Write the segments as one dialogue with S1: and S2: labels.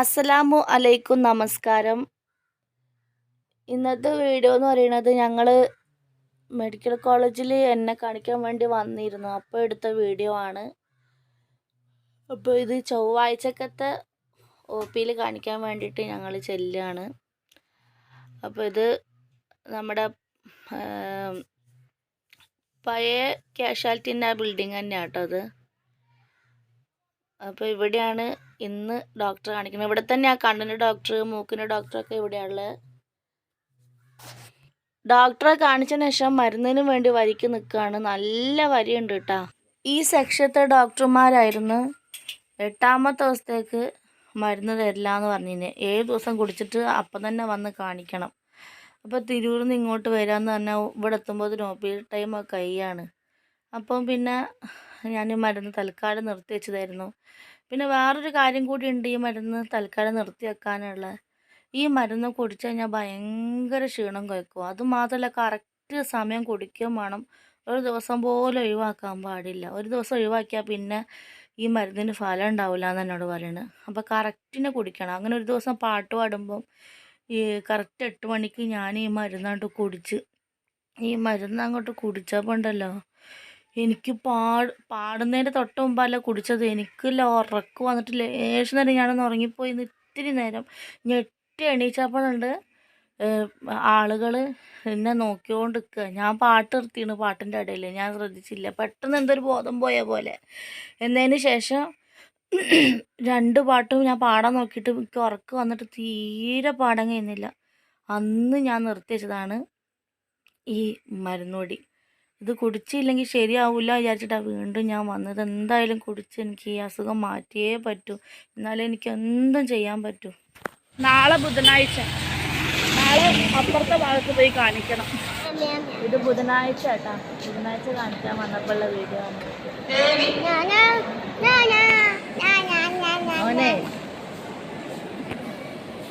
S1: അസ്സലാമു അലൈക്കും നമസ്കാരം. ഇന്നത്തെ വീഡിയോ എന്ന് പറയുന്നത് ഞങ്ങൾ മെഡിക്കൽ കോളേജിൽ എന്നെ കാണിക്കാൻ വേണ്ടി വന്നിരുന്നു. അപ്പോൾ എടുത്ത വീഡിയോ ആണ്. അപ്പോൾ ഇത് ചൊവ്വാഴ്ചക്കത്തെ ഒ പിയിൽ കാണിക്കാൻ വേണ്ടിയിട്ട് ഞങ്ങൾ ചെല്ലുകയാണ് അപ്പോൾ ഇത് നമ്മുടെ പഴയ കാഷ്വാലിറ്റിന്റെ ആ ബിൽഡിങ് തന്നെയാണ് കേട്ടോ അത്. അപ്പോൾ ഇവിടെയാണ് ഇന്ന് ഡോക്ടറെ കാണിക്കുന്നത്. ഇവിടെ തന്നെ ആ കണ്ണിന്റെ ഡോക്ടർ മൂക്കിന്റെ ഡോക്ടറൊക്കെ ഇവിടെയുള്ളത് ഡോക്ടറെ കാണിച്ചതിന് ശേഷം മരുന്നിന് വേണ്ടി വരിക്ക് നിൽക്കുകയാണ് നല്ല വരിയുണ്ട് കേട്ടോ ഈ സെക്ഷത്തെ ഡോക്ടർമാരായിരുന്നു എട്ടാമത്തെ ദിവസത്തേക്ക് മരുന്ന് തരില്ല എന്ന് പറഞ്ഞിന്. ഏഴ് ദിവസം കുടിച്ചിട്ട് അപ്പം തന്നെ വന്ന് കാണിക്കണം. അപ്പോൾ തിരൂരിൽ നിന്ന് ഇങ്ങോട്ട് വരാമെന്ന് പറഞ്ഞാൽ ഇവിടെ എത്തുമ്പോൾ നോപ്പി ടൈമൊക്കെ കൈയാണ് അപ്പം പിന്നെ ഞാൻ ഈ മരുന്ന് തൽക്കാലം നിർത്തി വെച്ചതായിരുന്നു. പിന്നെ വേറൊരു കാര്യം കൂടി ഉണ്ട് ഈ മരുന്ന് തൽക്കാലം നിർത്തി വെക്കാനുള്ള. ഈ മരുന്ന് കുടിച്ചു കഴിഞ്ഞാൽ ഭയങ്കര ക്ഷീണം കഴിക്കും അതുമാത്രമല്ല കറക്റ്റ് സമയം കുടിക്കുകയും വേണം. ഒരു ദിവസം പോലും ഒഴിവാക്കാൻ പാടില്ല. ഒരു ദിവസം ഒഴിവാക്കിയാൽ പിന്നെ ഈ മരുന്നിന് ഫലം ഉണ്ടാവില്ല എന്ന് എന്നോട് പറയുന്നത് അപ്പോൾ കറക്റ്റിന് കുടിക്കണം. അങ്ങനെ ഒരു ദിവസം പാട്ട് പാടുമ്പം ഈ കറക്റ്റ് എട്ട് മണിക്ക് ഞാൻ ഈ മരുന്നങ്ങോട്ട് കുടിച്ച് ഈ മരുന്ന് അങ്ങോട്ട് കുടിച്ചപ്പോൾ ഉണ്ടല്ലോ എനിക്ക് പാട് പാടുന്നതിന്റെ തൊട്ട് മുമ്പല്ല കുടിച്ചത്. എനിക്ക് ഉറക്കം വന്നിട്ട് ലേശം നേരം ഞാനൊന്ന് ഉറങ്ങിപ്പോയി. ഇത്തിരി നേരം. ഞെട്ടി എണീച്ചപ്പോഴുണ്ട് ആളുകൾ എന്നെ നോക്കിക്കൊണ്ട് നിൽക്കുക ഞാൻ പാട്ട് നിർത്തിയാണ് പാട്ടിന്റെ ഇടയിൽ ഞാൻ ശ്രദ്ധിച്ചില്ല. പെട്ടെന്ന് എന്തൊരു ബോധം പോയ പോലെ. എന്നതിന് ശേഷം രണ്ട് പാട്ടും ഞാൻ പാടാൻ നോക്കിയിട്ട് എനിക്ക് ഉറക്കം വന്നിട്ട് തീരെ പാടാൻ കഴിയുന്നില്ല. അന്ന് ഞാൻ നിർത്തി വെച്ചതാണ് ഈ മരുന്നുപൊടി ഇത് കുടിച്ചില്ലെങ്കിൽ ശരിയാവില്ല വിചാരിച്ചിട്ടാണ് വീണ്ടും ഞാൻ വന്നത്. എന്തായാലും കുടിച്ച് എനിക്ക് ഈ അസുഖം മാറ്റിയേ പറ്റൂ. എന്നാലേ എനിക്ക് എന്തും ചെയ്യാൻ പറ്റൂ. നാളെ ബുധനാഴ്ച. നാളെ അപ്പുറത്തെ ഭാഗത്ത് പോയി കാണിക്കണം. ഇത് ബുധനാഴ്ച കേട്ടാ. ബുധനാഴ്ച കാണിക്കാൻ വന്നപ്പോഴുള്ള വീഡിയോ ആണ്.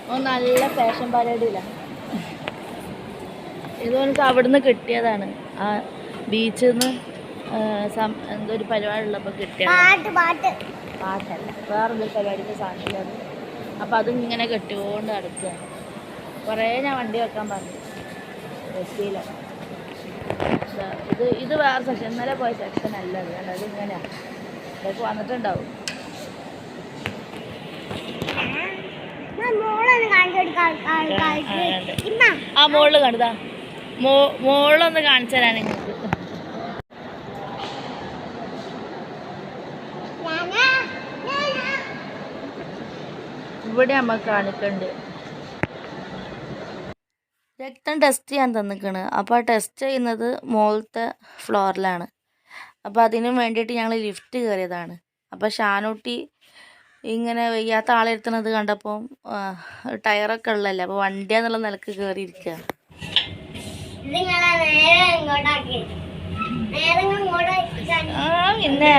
S1: ഓ നല്ല ഫാഷൻ പരേഡില്ല ഇത് എനിക്ക് അവിടുന്ന് കിട്ടിയതാണ്. ആ ബീച്ചിൽ നിന്ന് എന്തോ ഒരു പരിപാടി ഉള്ളപ്പോൾ കിട്ടിയാണ്
S2: പാട്ട് പാട്ട്.
S1: പാട്ടല്ല വേറൊരു പരിപാടിക്ക് സാധനമില്ലത് അപ്പം അതിങ്ങനെ കെട്ടിക്കൊണ്ട് നടക്കുകയാണ് കുറേ ഞാൻ വണ്ടി വെക്കാൻ പറഞ്ഞു. എത്തിയില്ല ഇത് ഇത് വേറെ സെക്ഷൻ ഇന്നലെ പോയ സെക്ഷൻ അല്ല അത് കണ്ടോ ഇത് ഇങ്ങനെയാണ് ഇതൊക്കെ വന്നിട്ടുണ്ടാവും. ആ, മോളിൽ കണ്ടതാ മോ മോളൊന്ന് കാണിച്ചു തരാൻ നിങ്ങൾക്ക്. ഇവിടെ അമ്മ കാണിക്കണ്ട്. രക്തം ടെസ്റ്റ് ചെയ്യാൻ തന്നിക്കണ്. അപ്പോൾ ആ ടെസ്റ്റ് ചെയ്യുന്നത് മുകളിലത്തെ ഫ്ലോറിലാണ് അപ്പോൾ അതിന് വേണ്ടിയിട്ട് ഞങ്ങൾ ലിഫ്റ്റ് കയറിയതാണ് അപ്പോൾ ഷാനൂട്ടി ഇങ്ങനെ വയ്യാത്ത ആളെടുത്തണത് കണ്ടപ്പോൾ ടയറൊക്കെ ഉള്ളതല്ലേ അപ്പോൾ വണ്ടിയാന്നുള്ള നിലയ്ക്ക് കയറിയിരിക്കുക
S2: ഇത് നിങ്ങളെ നേരെ ഇങ്ങോട്ടാക്കി. നേരെ ഇങ്ങോട്ടാക്കി
S1: ആ പിന്നെ.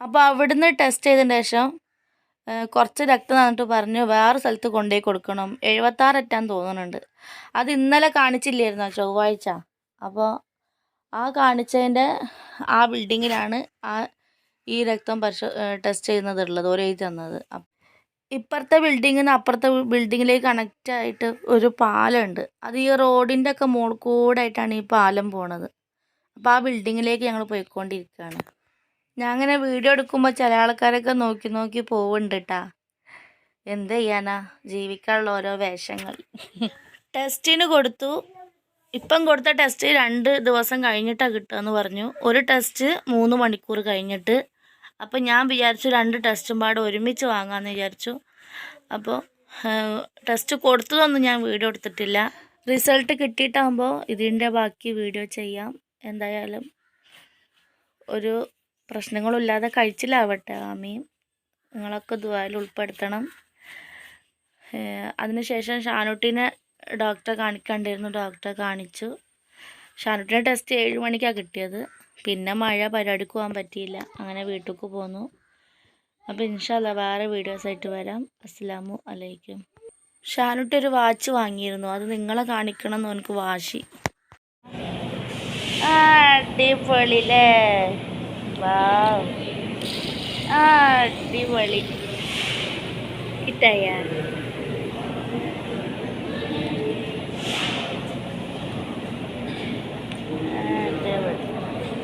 S1: അപ്പോൾ അവിടുന്ന് ടെസ്റ്റ് ചെയ്തതിന് ശേഷം കുറച്ച് രക്തം തന്നിട്ട് പറഞ്ഞു വേറെ സ്ഥലത്ത് കൊണ്ടുപോയി കൊടുക്കണം. എഴുപത്താററ്റാൻ തോന്നുന്നുണ്ട്. അത് ഇന്നലെ കാണിച്ചില്ലായിരുന്നു ചൊവ്വാഴ്ച? അപ്പോൾ ആ കാണിച്ചതിന്റെ ആ ബിൽഡിങ്ങിലാണ് ആ ഈ രക്തം പരിശോ ടെസ്റ്റ് ചെയ്യുന്നത് ഉള്ളത് ഓരോ എഴുതി തന്നത്. ഇപ്പുറത്തെ ബിൽഡിങ്ങിൽ നിന്ന് അപ്പുറത്തെ ബിൽഡിങ്ങിലേക്ക് കണക്റ്റ് ആയിട്ട് ഒരു പാലമുണ്ട്. അത് ഈ റോഡിന്റെ ഒക്കെ മോൾ കൂടായിട്ടാണ് ഈ പാലം പോണത്. അപ്പോൾ ആ ബിൽഡിങ്ങിലേക്ക് ഞങ്ങൾ പോയിക്കൊണ്ടിരിക്കുകയാണ് ഞാൻ അങ്ങനെ വീഡിയോ എടുക്കുമ്പോൾ ചില ആൾക്കാരൊക്കെ നോക്കി നോക്കി പോവുന്നുണ്ട് കേട്ടാ എന്ത് ചെയ്യാനാ? ജീവിക്കാനുള്ള ഓരോ വേഷങ്ങൾ. ടെസ്റ്റിന് കൊടുത്തു. ഇപ്പം കൊടുത്ത ടെസ്റ്റ് രണ്ട് ദിവസം കഴിഞ്ഞിട്ടാണ് കിട്ടുകയെന്ന് പറഞ്ഞു. ഒരു ടെസ്റ്റ് മൂന്ന് മണിക്കൂർ കഴിഞ്ഞിട്ട്. അപ്പോൾ ഞാൻ വിചാരിച്ചു രണ്ട് ടെസ്റ്റും പാടെ ഒരുമിച്ച് വാങ്ങാമെന്ന് വിചാരിച്ചു. അപ്പോൾ ടെസ്റ്റ് കൊടുത്തതൊന്നും ഞാൻ വീഡിയോ എടുത്തിട്ടില്ല. റിസൾട്ട് കിട്ടിയിട്ടാകുമ്പോൾ ഇതിന്റെ ബാക്കി വീഡിയോ ചെയ്യാം. എന്തായാലും ഒരു പ്രശ്നങ്ങളില്ലാതെ കഴിച്ചിലാവട്ടെ ആമയും നിങ്ങളൊക്കെ ദുബായിൽ ഉൾപ്പെടുത്തണം. അതിനുശേഷം ഷാനുട്ടീനെ ഡോക്ടറെ കാണിക്കണ്ടായിരുന്നു ഡോക്ടറെ കാണിച്ചു. ഷാനുട്ടിന്റെ ടെസ്റ്റ് ഏഴ് മണിക്കാണ് കിട്ടിയത്. പിന്നെ മഴ പരിപാടിക്ക് പോകാൻ പറ്റിയില്ല. അങ്ങനെ വീട്ടിലേക്ക് പോന്നു. അപ്പോൾ ഇൻഷാല്ല വേറെ വീഡിയോസ് ആയിട്ട് വരാം. അസ്സലാമു അലൈക്കും. ഷാനുട്ടി ഒരു വാച്ച് വാങ്ങിയിരുന്നു. അത് നിങ്ങളെ കാണിക്കണം എന്ന് എനിക്ക് വാശി. ആ, അടിപൊളില്ലേ വാവ്. അടിപൊളി. കിട്ടായ